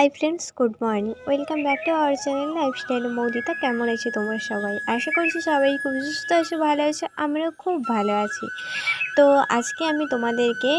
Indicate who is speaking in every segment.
Speaker 1: Hi friends good morning welcome back to our channel lifestyle Moudita কেমন আছে তোমরা সবাই? আশা করছি সবাই খুব সুস্থ আছে, ভালো আছে আমরাও খুব ভালো আছি। তো আজকে আমি তোমাদেরকে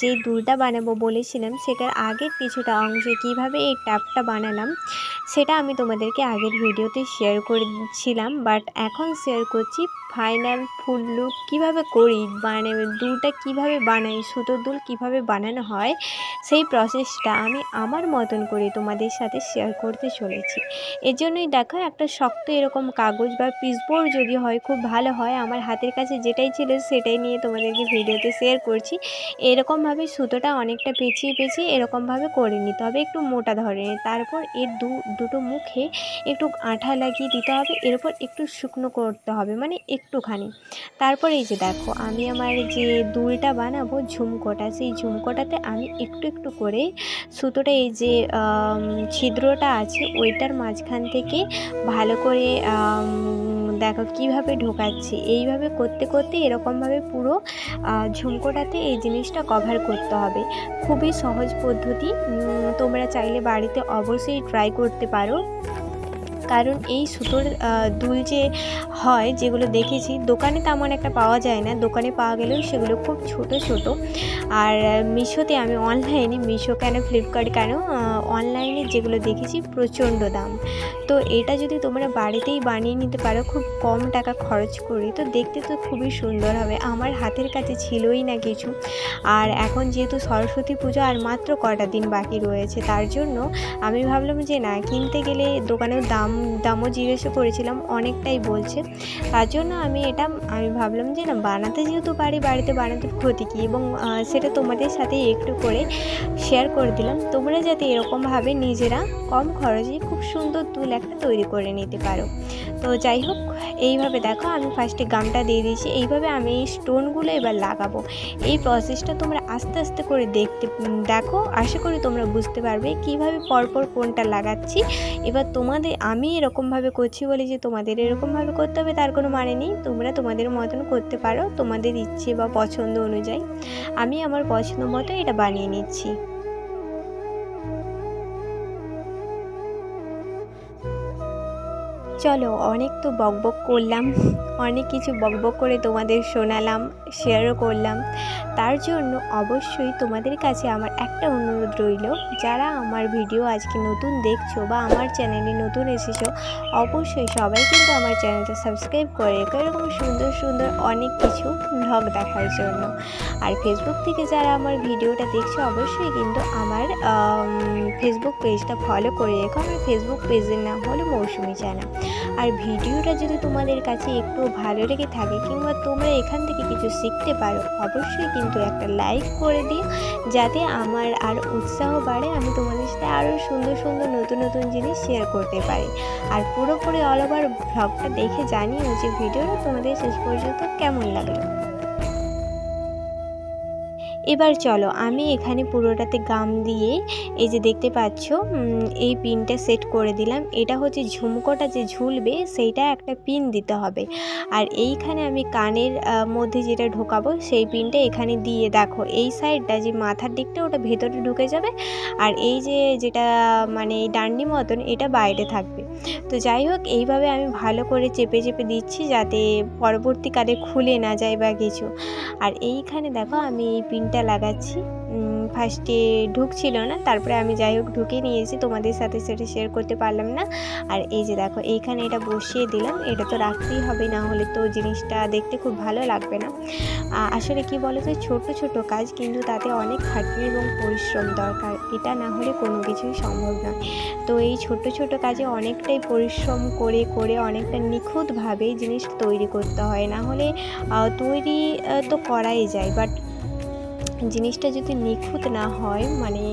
Speaker 1: যে দুলটা বানাবো বলেছিলাম, সেটার আগের কিছুটা অংশে কীভাবে এই ট্যাপটা বানালাম, সেটা আমি তোমাদেরকে আগের ভিডিওতে শেয়ার করেছিলাম বাট এখন শেয়ার করছি ফাইনাল ফুল লুক কীভাবে করি? মানে দুলটা কীভাবে বানাই? সুতোর দুল কীভাবে বানানো হয়? সেই প্রসেসটা আমি আমার মতন করে তোমাদের সাথে শেয়ার করতে চলেছি। এর জন্যই দেখো একটা শক্ত এরকম কাগজ বা পিসবোর্ড যদি হয়, খুব ভালো হয়। আমার হাতের কাছে যেটাই ছিল সেটাই নিয়ে তোমাদেরকে ভিডিওতে শেয়ার করছি। এরকমভাবে সুতোটা অনেকটা পেঁচিয়ে পেঁচিয়ে এরকমভাবে করে নিতে হবে একটু মোটা ধরনের। তারপর এর দু, দুটো মুখে একটু আঠা লাগিয়ে দিতে হবে। এর উপর একটু শুকনো করতে হবে। মানে একটুখানি। তারপর এই যে দেখো, আমি আমার যে দুলটা বানাবো, ঝুমকোটা, সেই ঝুমকোটাতে আমি একটু একটু করে সুতোটা, এই যে ছিদ্রটা আছে, ওইটার মাঝখান থেকে ভালো করে দেখো কীভাবে ঢোকাচ্ছি। এইভাবে করতে করতে এরকমভাবে পুরো ঝুমকোটাতে এই জিনিসটা কভার করতে হবে। খুবই সহজ পদ্ধতি। তোমরা চাইলে বাড়িতে অবশ্যই ট্রাই করতে পারো। কারণ এই সুতোর দুল যে হয়, যেগুলো দেখেছি, দোকানে তেমন একটা পাওয়া যায় না। দোকানে পাওয়া গেলেও সেগুলো খুব ছোট ছোট। আর মিশোতে আমি অনলাইনে, মিশো কেন, ফ্লিপকার্ট কেন অনলাইনে যেগুলো দেখেছি, প্রচণ্ড দাম। তো এটা যদি তোমরা বাড়িতেই বানিয়ে নিতে পারো, খুব কম টাকা খরচ করে, তো দেখতে তো খুবই সুন্দর হবে। আমার হাতের কাছে ছিলই না কিছু। আর এখন যেহেতু সরস্বতী পুজো আর মাত্র কটা দিন বাকি রয়েছে, তার জন্য আমি ভাবলাম যে না, কিনতে গেলে দোকানেও দাম দামও জিজ্ঞেসও করেছিলাম, অনেকটাই বলছে। তার জন্য আমি এটা, আমি ভাবলাম যে না, বানাতে যেহেতু পারি, বাড়িতে বানাতে ক্ষতি কী? এবং সেটা তোমাদের সাথে একটু করে শেয়ার করে দিলাম। তোমরা যাতে এরকমভাবে নিজেরা কম খরচে খুব সুন্দর দুল একটা তৈরি করে নিতে পারো। তো যাই হোক, এইভাবে দেখো, আমি ফার্স্টে গামটা দিয়ে দিয়েছি। এইভাবে আমি এই স্টোনগুলো এবার লাগাবো। এই প্রসেসটা তোমরা আস্তে আস্তে করে দেখতে দেখো। আশা করি তোমরা বুঝতে পারবে কীভাবে পরপর কোনটা লাগাচ্ছি। এবার তোমাদের, আমি এরকমভাবে করছি বলি যে তোমাদের এরকমভাবে করতে হবে, তার কোনো মানে নেই। তোমরা তোমাদের মতন করতে পারো, তোমাদের ইচ্ছে বা পছন্দ অনুযায়ী। আমি আমার পছন্দ মতো এটা বানিয়ে নিচ্ছি। চলো, অনেক তো বকবক করলাম। অনেক কিছু বকবক করে তোমাদের শোনালাম শেয়ারও করলাম। তার জন্য অবশ্যই তোমাদের কাছে আমার একটা অনুরোধ রইল, যারা আমার ভিডিও আজকে নতুন দেখছ বা আমার চ্যানেলে নতুন এসেছ, অবশ্যই সবাই কিন্তু আমার চ্যানেলটা সাবস্ক্রাইব করে এরকম সুন্দর সুন্দর অনেক কিছু ভ্লগ দেখার জন্য। আর ফেসবুক থেকে যারা আমার ভিডিওটা দেখছ, অবশ্যই কিন্তু আমার ফেসবুক পেজটা ফলো করে রেখো। আমার ফেসবুক পেজের নাম হলো মৌসুমি চ্যানেল আর ভিডিওটা যদি তোমাদের কাছে একটু ভালো লেগে থাকে কিংবা তোমরা এখান থেকে কিছু শিখতে পারো, অবশ্যই কিন্তু একটা লাইক করে দিও, যাতে আমার আর উৎসাহ বাড়ে, আমি তোমাদের সাথে আরও সুন্দর সুন্দর নতুন নতুন জিনিস শেয়ার করতে পারি। আর পুরোপুরি অল ওভার ভ্লগটা দেখে জানিও যে ভিডিওটা তোমাদের শেষ পর্যন্ত কেমন লাগল। এবার চলো, আমি এখানে পুরোটাতে গাম দিয়ে এই যে দেখতে পাচ্ছ এই পিনটা সেট করে দিলাম। এটা হচ্ছে ঝুমকোটা যে ঝুলবে, সেইটা একটা পিন দিতে হবে। আর এইখানে আমি কানের মধ্যে যেটা ঢোকাবো, সেই পিনটা এখানে দিয়ে দেখো, এই সাইডটা যে মাথার দিকটা, ওটা ভেতরে ঢুকে যাবে। আর এই যে যেটা মানে ডান্ডি মতন, এটা বাইরে থাকবে। তো যাই হোক, এইভাবে আমি ভালো করে চেপে চেপে দিচ্ছি যাতে পরবর্তীকালে খুলে না যায় বা কিছু। আর এইখানে দেখো আমি এই পিনটা লাগাচ্ছি। ফার্স্টে ঢুকছিল না, তারপরে আমি যাই হোক ঢুকে নিয়েছি তোমাদের সাথে সেটা শেয়ার করতে পারলাম না। আর এই যে দেখো, এইখানে এটা বসিয়ে দিলাম, এটা তো রাখতেই হবে, না হলে তো জিনিসটা দেখতে খুব ভালো লাগবে না। আসলে কি বলো তো ছোট ছোট কাজ কিন্তু তাতে অনেক খাটনি এবং পরিশ্রম দরকার, এটা না হলে কোনো কিছুই সম্ভব নয়। তো এই ছোট ছোট কাজে অনেকটাই পরিশ্রম করে করে অনেকটা নিখুঁতভাবে জিনিস তৈরি করতে হয়, না হলে তৈরি তো করাই যায় বাট জিনিসটা যদি নিখুঁত না হয় মানে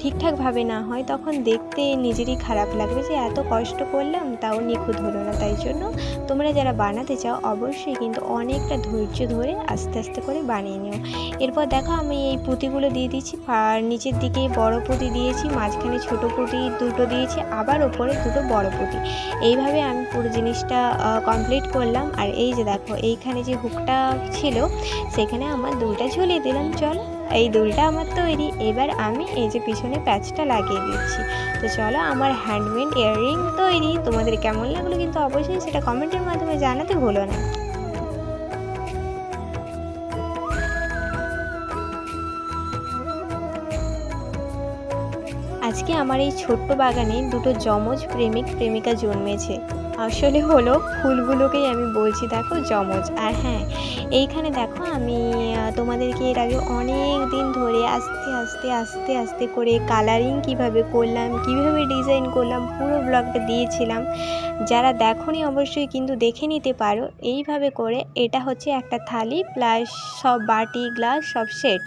Speaker 1: ঠিকঠাকভাবে না হয়, তখন দেখতে নিজেরই খারাপ লাগবে যে এত কষ্ট করলাম, তাও নিখুঁত হলো না। তাই জন্য তোমরা যারা বানাতে চাও, অবশ্যই কিন্তু অনেকটা ধৈর্য ধরে আস্তে আস্তে করে বানিয়ে নিও। এরপর দেখো আমি এই পুঁতিগুলো দিয়ে দিচ্ছি, আর নিচের দিকে বড় পুঁতি দিয়েছি, মাঝখানে ছোট পুঁতি দুটো দিয়েছি, আবার ওপরে দুটো বড় পুঁতি। এইভাবে আমি পুরো জিনিসটা কমপ্লিট করলাম। আর এই যে দেখো, এইখানে যে হুকটা ছিল, সেখানে আমার দুইটা ঝুলিয়ে দিলাম, চলো। এই দুলটা আমার তৈরি। এবার আমি এই যে পিছনে প্যাচটা লাগিয়ে দিচ্ছি। তো চলো আমার হ্যান্ডমেড ইয়াররিং তৈরি। তোমাদের কেমন লাগল কিন্তু অবশ্যই সেটা কমেন্টের মাধ্যমে জানাতে ভুলো না। আজকে আমার এই ছোট্ট বাগানে দুটো যমজ প্রেমিক, প্রেমিকা জন্মেছে। আসলে হলো ফুলগুলোকেই আমি বলছি, দেখো যমজ। আর হ্যাঁ এইখানে দেখো আমি তোমাদেরকে এর আগে অনেক দিন ধরে আস্তে আস্তে আস্তে আস্তে করে কালারিং কীভাবে করলাম, কীভাবে ডিজাইন করলাম, পুরো ব্লগটা দিয়েছিলাম। যারা দেখোনি অবশ্যই কিন্তু দেখে নিতে পারো। এইভাবে করে এটা হচ্ছে একটা থালি প্লাস সব বাটি গ্লাস সব সেট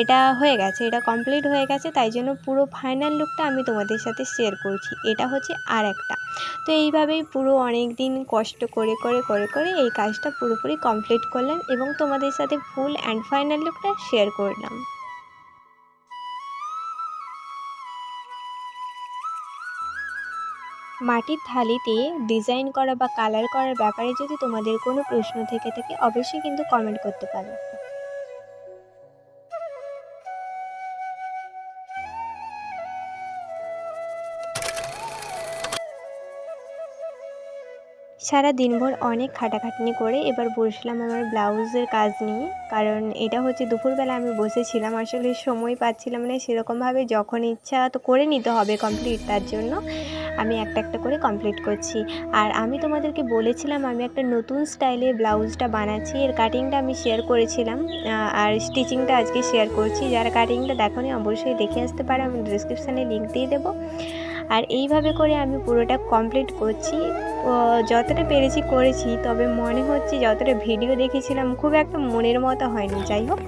Speaker 1: এটা হয়ে গেছে, এটা কমপ্লিট হয়ে গেছে, তাই জন্য পুরো ফাইনাল লুকটা আমি তোমাদের সাথে শেয়ার করছি। এটা হচ্ছে আর একটা তো এইভাবেই পুরো অনেক দিন কষ্ট করে করে করে করে এই কাজটা পুরোপুরি কমপ্লিট করলাম এবং তোমাদের সাথে ফুল অ্যান্ড ফাইনাল লুকটা শেয়ার করলাম। মাটির থালিতে ডিজাইন করা বা কালার করার ব্যাপারে যদি তোমাদের কোনো প্রশ্ন থেকে থাকে, অবশ্যই কিন্তু কমেন্ট করতে পারো। সারা দিনভর অনেক খাটাখাটনি করে এবার বসলাম আমার ব্লাউজের কাজ নিয়ে। কারণ এটা হচ্ছে দুপুরবেলা আমি বসেছিলাম, আসলে সময় পাচ্ছিলাম না। সেরকমভাবে যখন ইচ্ছা তো করে নিতে হবে কমপ্লিট তার জন্য আমি একটা একটা করে কমপ্লিট করছি। আর আমি তোমাদেরকে বলেছিলাম, আমি একটা নতুন স্টাইলে ব্লাউজটা বানাচ্ছি। এর কাটিংটা আমি শেয়ার করেছিলাম আর স্টিচিংটা আজকে শেয়ার করছি। যারা কাটিংটা দেখোনি অবশ্যই দেখে আসতে পারে, আমি ডিসক্রিপশানে লিঙ্ক দিয়ে দেবো। আর এইভাবে করে আমি পুরোটা কমপ্লিট করছি। যতটা পেরেছি করেছি, তবে মনে হচ্ছে যতটা ভিডিও দেখেছিলাম, খুব একটা মনের মতো হয়নি। যাই হোক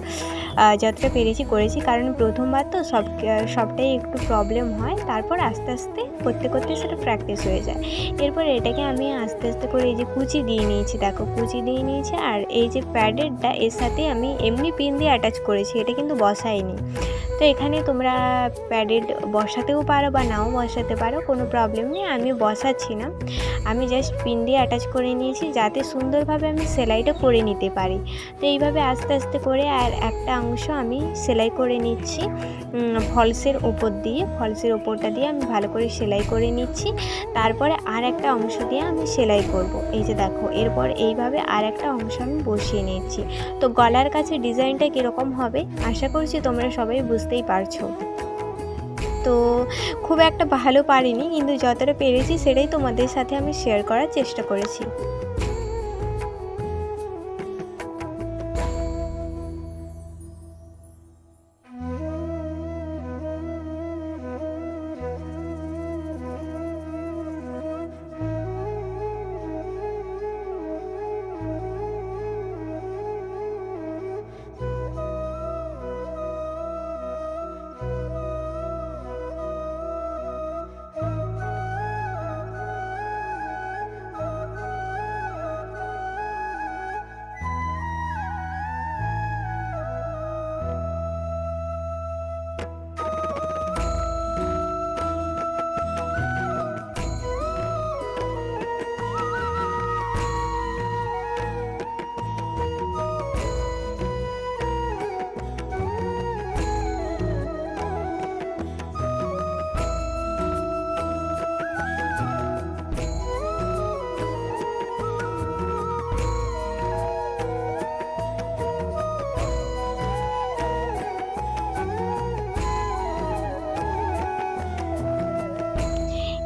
Speaker 1: যতটা পেরেছি করেছি, কারণ প্রথমবার তো সব সবটাই একটু প্রবলেম হয়। তারপর আস্তে আস্তে, করতে করতে সেটা প্র্যাকটিস হয়ে যায়। এরপর এটাকে আমি আস্তে আস্তে করে এই যে কুচি দিয়ে নিয়েছি, দেখো, কুচি দিয়ে নিয়েছি, আর এই যে প্যাডেরটা, এর সাথে আমি এমনি পিন দিয়ে অ্যাটাচ করেছি, এটা কিন্তু বসাইনি। তো এখানে তোমরা প্যাডেড বসাতেও পারো বা নাও বসাতে পারো, কোনো প্রবলেম নেই, আমি বসাচ্ছি না। আমি জাস্ট পিন দিয়ে অ্যাটাচ করে নিয়েছি যাতে সুন্দরভাবে আমি সেলাইটা করে নিতে পারি। তো এইভাবে আস্তে আস্তে করে আর একটা অংশ আমি সেলাই করে নিচ্ছি ফলসের ওপর দিয়ে। ফলসের ওপরটা দিয়ে আমি ভালো করে সেলাই করে নিচ্ছি। তারপরে আর একটা অংশ দিয়ে আমি সেলাই করব। এই যে দেখো, এরপর এইভাবে আর একটা অংশ আমি বসিয়ে নিচ্ছি। তো গলার কাছে ডিজাইনটা কীরকম হবে? আশা করছি তোমরা সবাই বুঝতেই পারছ। তো খুব একটা ভালো পারিনি, কিন্তু যতটা পেরেছি সেটাই তোমাদের সাথে আমি শেয়ার করার চেষ্টা করেছি।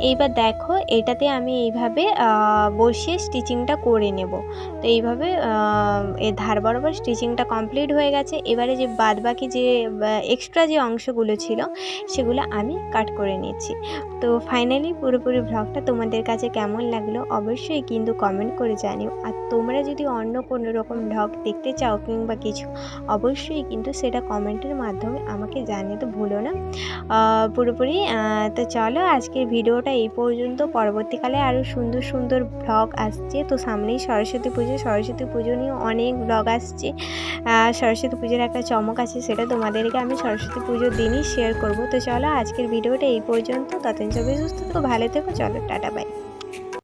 Speaker 1: এইবার দেখো এটাতে আমি এইভাবে বসিয়ে স্টিচিংটা করে নেব। তো এইভাবে এ ধার বরাবর স্টিচিংটা কমপ্লিট হয়ে গেছে। এবারে যে বাদ বাকি যে এক্সট্রা যে অংশগুলো ছিল, সেগুলো আমি কাট করে নিচ্ছি। তো ফাইনালি পুরোপুরি ব্লগটা তোমাদের কাছে কেমন লাগল অবশ্যই কিন্তু কমেন্ট করে জানিও। আর তোমরা যদি অন্য কোনো রকম ব্লগ দেখতে চাও কিংবা কিছু, অবশ্যই কিন্তু সেটা কমেন্টের মাধ্যমে আমাকে জানিয়ে তো ভুলো না। পুরোপুরি তো চলো আজকের ভিডিওটা এই পর্যন্ত। পরবর্তীকালে আরও সুন্দর সুন্দর ব্লগ আসছে। তো সামনেই সরস্বতী পুজো সরস্বতী পুজো নিয়ে অনেক ব্লগ আসছে। সরস্বতী পুজোর একটা চমক আছে, সেটা তোমাদেরকে আমি সরস্বতী পুজোর দিনই শেয়ার করব। তো চলো আজকের ভিডিওটা এই পর্যন্ত। ততদিন সবাই সুস্থ থেকো, ভালো থেকো, চলো, টাটা বাই